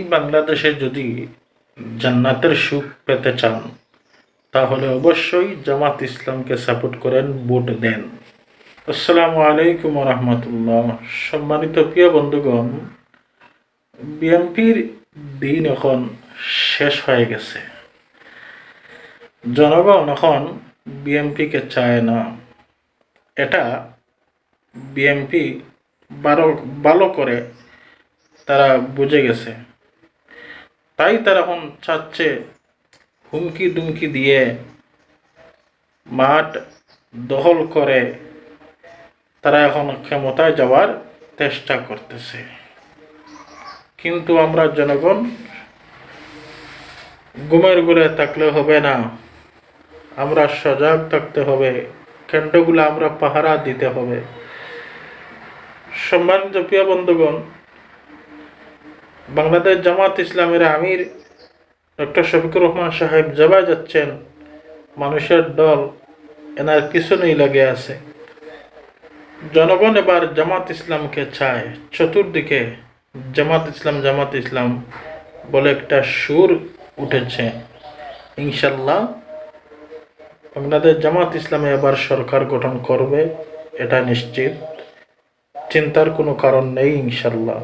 বাংলাদেশে যদি জান্নাতের সুখ পেতে চান, তাহলে অবশ্যই জামাত ইসলামকে সাপোর্ট করেন, ভোট দেন। আসসালামু আলাইকুম রহমতুল্লাহ সম্মানিত প্রিয় বন্ধুগণ, বিএনপির দিন এখন শেষ হয়ে গেছে। জনগণ এখন বিএনপিকে চায় না। এটা বিএনপি ভালো ভালো করে তারা বুঝে গেছে। তাই তারা এখন চাচ্ছে হুমকি দুমকি দিয়ে মাঠ দখল করে। তারা এখন ক্ষমতায় যাওয়ার চেষ্টা করতেছে। কিন্তু আমরা জনগণ ঘুমের ঘুরে থাকলে হবে না। আমরা সজাগ থাকতে হবে। কেন্দ্রগুলো আমরা পাহারা দিতে হবে। সম্মানিত প্রিয় বন্ধুগণ বাংলাদেশ জামাত ইসলামের আমির ডক্টর শফিকুর রহমান সাহেব জবাই যাচ্ছেন, মানুষের দল এনার পিছনেই লাগে আছে। জনগণ এবার জামাত ইসলামকে চায়। চতুর্দিকে জামাত ইসলাম জামাত ইসলাম বলে একটা সুর উঠেছে। ইনশাল্লাহ বাংলাদেশ জামাত ইসলামে এবার সরকার গঠন করবে, এটা নিশ্চিত। চিন্তার কোনো কারণ নেই ইনশাল্লাহ